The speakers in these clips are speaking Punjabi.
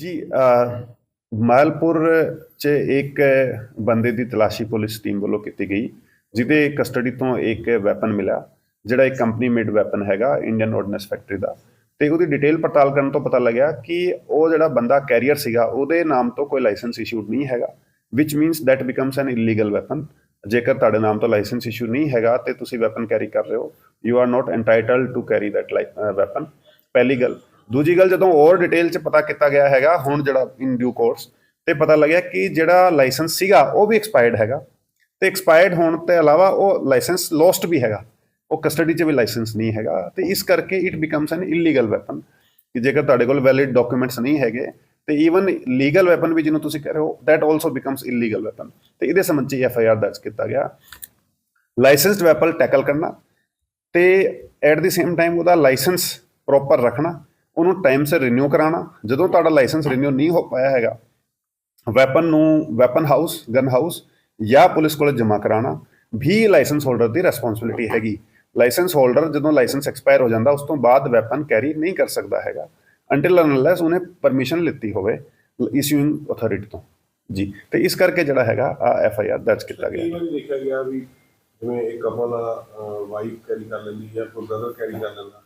ਜੀ ਮਾਇਲਪੁਰ ਚ ਇੱਕ ਬੰਦੇ ਦੀ ਤਲਾਸ਼ੀ ਪੁਲਿਸ ਟੀਮ ਵੱਲੋਂ ਕੀਤੀ ਗਈ, ਜਿਹਦੇ ਕਸਟਡੀ ਤੋਂ ਇੱਕ ਵੈਪਨ ਮਿਲਿਆ, ਜਿਹੜਾ ਇੱਕ ਕੰਪਨੀ ਮੇਡ ਵੈਪਨ ਹੈਗਾ, ਇੰਡੀਅਨ ਆਰਡਨੈਂਸ ਫੈਕਟਰੀ ਦਾ। ਤੇ ਉਹਦੀ ਡਿਟੇਲ ਪੜਤਾਲ ਕਰਨ ਤੋਂ ਪਤਾ ਲੱਗਿਆ ਕਿ ਉਹ ਜਿਹੜਾ ਬੰਦਾ ਕੈਰੀਅਰ ਸੀਗਾ, ਉਹਦੇ ਨਾਮ ਤੋਂ ਕੋਈ ਲਾਇਸੈਂਸ ਇਸ਼ੂਡ ਨਹੀਂ ਹੈਗਾ, which means that becomes an illegal weapon. ਜੇਕਰ ਤੁਹਾਡੇ ਨਾਮ ਤੋਂ ਲਾਇਸੈਂਸ ਇਸ਼ੂ ਨਹੀਂ ਹੈਗਾ ਤੇ ਤੁਸੀਂ ਵੈਪਨ ਕੈਰੀ ਕਰ ਰਹੇ ਹੋ you are not entitled to carry that weapon ਪਹਿਲੀ ਗੱਲ ਦੂਜੀ ਗੱਲ ਜਦੋਂ ਹੋਰ ਡਿਟੇਲ ਚ ਪਤਾ ਕੀਤਾ ਗਿਆ ਹੈਗਾ, ਹੁਣ ਜਿਹੜਾ ਇਨ ਡਿਊ ਕੋਰਸ ਤੇ ਪਤਾ ਲੱਗਿਆ ਕਿ ਜਿਹੜਾ ਲਾਇਸੈਂਸ ਸੀਗਾ, ਉਹ ਵੀ ਐਕਸਪਾਇਰਡ ਹੈਗਾ। ਤੇ ਐਕਸਪਾਇਰਡ ਹੋਣ ਤੋਂ ਇਲਾਵਾ ਉਹ ਲਾਇਸੈਂਸ ਲੋਸਟ ਵੀ ਹੈਗਾ। ਉਹ ਕਸਟਡੀ 'ਚ ਵੀ ਲਾਇਸੈਂਸ ਨਹੀਂ ਹੈਗਾ। ਤੇ ਇਸ ਕਰਕੇ it becomes an illegal weapon ਕਿ ਜੇਕਰ ਤੁਹਾਡੇ ਕੋਲ ਵੈਲਿਡ ਡਾਕੂਮੈਂਟਸ ਨਹੀਂ ਹੈਗੇ, ਤੇ ਈਵਨ ਲੀਗਲ ਵੈਪਨ ਵੀ ਜਿਹਨੂੰ ਤੁਸੀਂ ਕਹਿ ਰਹੇ ਹੋ, that also becomes illegal weapon ਤੇ ਇਹਦੇ ਸੰਬੰਧੀ ਐਫ ਆਈ ਆਰ ਦਰਜ ਕੀਤਾ ਗਿਆ। ਲਾਇਸੈਂਸਡ ਵੈਪਨ ਟੈਕਲ ਕਰਨਾ, ਤੇ ਐਟ ਦੀ ਸੇਮ ਟਾਈਮ ਉਹਦਾ ਲਾਇਸੈਂਸ ਪ੍ਰੋਪਰ ਰੱਖਣਾ ਉਹਨੂੰ ਟਾਈਮ ਸਿਰ ਰਿਨਿਊ ਕਰਾਉਣਾ। ਜਦੋਂ ਤੁਹਾਡਾ ਲਾਇਸੈਂਸ ਰਿਨਿਊ ਨਹੀਂ ਹੋ ਪਾਇਆ ਹੈਗਾ ਵੈਪਨ ਨੂੰ ਵੈਪਨ ਹਾਊਸ ਗਨ ਹਾਊਸ ਜਾਂ ਪੁਲਿਸ ਕੋਲ ਜਮ੍ਹਾਂ ਕਰਾਉਣਾ, ਵੀ ਲਾਇਸੈਂਸ ਹੋਲਡਰ ਦੀ ਰਿਸਪੌਂਸਿਬਿਲਿਟੀ ਹੈਗੀ। ਲਾਇਸੈਂਸ ਹੋਲਡਰ ਜਦੋਂ ਲਾਇਸੈਂਸ ਐਕਸਪਾਇਰ ਹੋ ਜਾਂਦਾ, ਉਸ ਤੋਂ ਬਾਅਦ ਵੈਪਨ ਕੈਰੀ ਨਹੀਂ ਕਰ ਸਕਦਾ ਹੈਗਾ। ਅੰਟਿਲ ਅਨਲੈਸ ਉਹਨੇ ਪਰਮਿਸ਼ਨ ਲਿੱਤੀ ਹੋਵੇ ਇਸ਼ੂਇੰਗ ਅਥਾਰਟੀ ਤੋਂ। ਜੀ, ਤੇ ਇਸ ਕਰਕੇ ਜਿਹੜਾ ਹੈਗਾ ਆ ਐਫ ਆਈ ਆਰ ਦਰਜ ਕੀਤਾ ਗਿਆ। ਕਈ ਵਾਰੀ ਦੇਖਿਆ ਗਿਆ ਵੀ ਜਿਵੇਂ ਇੱਕ ਕਪਲ ਵਾਈਫ ਕੈਰੀ ਕਰ ਲੈਂਦੀ ਹੈ ਕੋਈ ਬ੍ਰਦਰ ਕੈਰੀ ਕਰ ਲੈਂਦਾ।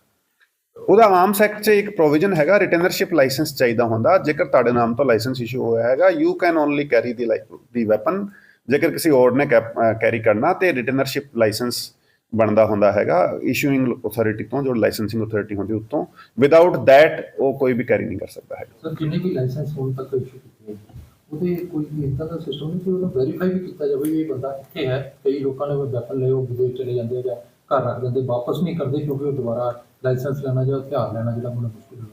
ਉਹਦਾ ਆਰਮਸ ਐਕਟ 'ਚ ਇੱਕ ਪ੍ਰੋਵੀਜ਼ਨ ਹੈਗਾ ਰਿਟੇਨਰਸ਼ਿਪ ਲਾਇਸੈਂਸ ਚਾਹੀਦਾ ਹੁੰਦਾ। ਜੇਕਰ ਤੁਹਾਡੇ ਨਾਮ ਤੋਂ ਲਾਇਸੈਂਸ ਇਸ਼ੂ ਹੋਇਆ ਹੈਗਾ you can only carry the the weapon ਜੇਕਰ ਕਿਸੇ ਹੋਰ ਨੇ ਕੈਰੀ ਕਰਨਾ, ਤੇ ਰਿਟੇਨਰਸ਼ਿਪ ਲਾਇਸੈਂਸ ਬਣਦਾ ਹੁੰਦਾ ਹੈਗਾ ਇਸ਼ੂਇੰਗ ਅਥਾਰਟੀ ਤੋਂ, ਜੋ ਲਾਇਸੈਂਸਿੰਗ ਅਥਾਰਟੀ ਹੁੰਦੀ ਉਤੋਂ। ਵਿਦਆਊਟ ਥੈਟ ਉਹ ਕੋਈ ਵੀ ਕੈਰੀ ਨਹੀਂ ਕਰ ਸਕਦਾ ਹੈਗਾ। ਸਰ ਜਿੰਨੇ ਵੀ ਲਾਇਸੈਂਸ ਹੁਣ ਤੱਕ ਇਸ਼ੂ ਕੀਤੇ ਹੈ ਉਹਦੇ ਕੋਈ ਇਦਾਂ ਦਾ ਸਿਸਟਮ ਨਹੀਂ ਕਿ ਉਹਨੂੰ ਵੈਰੀਫਾਈ ਵੀ ਕੀਤਾ ਜਾਵੇ ਵੀ ਇਹ ਬੰਦਾ ਇੱਥੇ ਹੈ। ਕਈ ਲੋਕਾਂ ਨੇ ਵੈਪਨ ਲਏ, ਉਹ ਵਿਦੇਸ਼ ਚਲੇ ਜਾਂਦੇ ਆ ਜਾਂ ਘਰ ਰੱਖ ਦਿੰਦੇ ਵਾਪਸ ਨਹੀਂ ਕਰਦੇ ਕਿਉਂਕਿ ਉਹ ਦੁਬਾਰਾ ਲਾਇਸੈਂਸ ਲੈਣਾ ਜਾਂ ਹਥਿਆਰ ਲੈਣਾ ਜਿਹੜਾ ਬੜਾ ਮੁਸ਼ਕਿਲ ਹੈ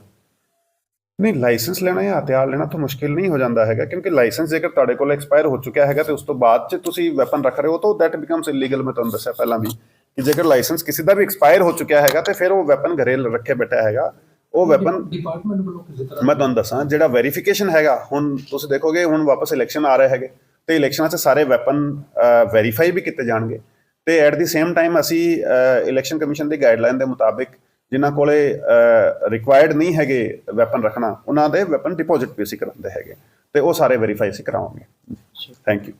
ਨਹੀਂ ਲਾਇਸੈਂਸ ਲੈਣਾ ਜਾਂ ਹਥਿਆਰ ਲੈਣਾ ਤਾਂ ਮੁਸ਼ਕਿਲ ਨਹੀਂ ਹੋ ਜਾਂਦਾ ਹੈਗਾ ਕਿਉਂਕਿ ਲਾਇਸੈਂਸ ਜੇਕਰ ਤੁਹਾਡੇ ਕੋਲ ਐਕਸਪਾਇਰ ਹੋ ਚੁੱਕਿਆ ਹੈਗਾ ਤੇ ਉਸ ਤੋਂ ਬਾਅਦ ਚ ਤੁਸੀਂ ਵੈਪਨ ਰੱਖ ਰਹੇ ਹੋ ਤਾਂ ਦੈਟ ਬਿਕਮਸ ਇਲੀਗਲ ਮੈਂ ਤੁਹਾਨੂੰ ਦੱਸਿਆ ਪਹਿਲਾਂ ਵੀ। ਕਿ ਜੇਕਰ ਲਾਇਸੈਂਸ ਕਿਸੇ ਦਾ ਵੀ ਐਕਸਪਾਇਰ ਹੋ ਚੁੱਕਿਆ ਹੈਗਾ ਤੇ ਫਿਰ ਉਹ ਵੈਪਨ ਘਰੇ ਰੱਖੇ ਬੈਠਾ ਹੈਗਾ ਉਹ ਵੈਪਨ ਡਿਪਾਰਟਮੈਂਟ ਵੱਲੋਂ ਕਿਸੇ ਤਰ੍ਹਾਂ ਮੈਂ ਤੁਹਾਨੂੰ ਦੱਸਾਂ ਜਿਹੜਾ ਵੈਰੀਫਿਕੇਸ਼ਨ ਹੈਗਾ ਹੁਣ ਤੁਸੀਂ ਦੇਖੋਗੇ ਹੁਣ ਵਾਪਸ ਇਲੈਕਸ਼ਨ ਆ ਰਹੇ ਹੈਗੇ ਤੇ ਇਲੈਕਸ਼ਨਾਂ 'ਚ ਸਾਰੇ ਵੈਪਨ ਵੈਰੀਫਾਈ ਵੀ ਕੀਤੇ ਜਾਣਗੇ। ਤੇ ਐਟ ਦੀ ਸੇਮ ਟਾਈਮ ਅਸੀਂ ਇਲੈਕਸ਼ਨ ਕਮਿਸ਼ਨ ਦੀ ਗਾਈਡਲਾਈਨ ਦੇ ਮੁਤਾਬਿਕ ਜਿਨ੍ਹਾਂ ਕੋਲੇ ਰਿਕੁਆਇਰਡ ਨਹੀਂ ਹੈਗੇ ਵੈਪਨ ਰੱਖਣਾ ਉਹਨਾਂ ਦੇ ਵੈਪਨ ਡਿਪੋਜ਼ਿਟ ਵੀ ਅਸੀਂ ਕਰਾਉਂਦੇ ਹੈਗੇ। ਤੇ ਉਹ ਸਾਰੇ ਵੈਰੀਫਾਈ ਅਸੀਂ ਕਰਾਵਾਂਗੇ। Thank you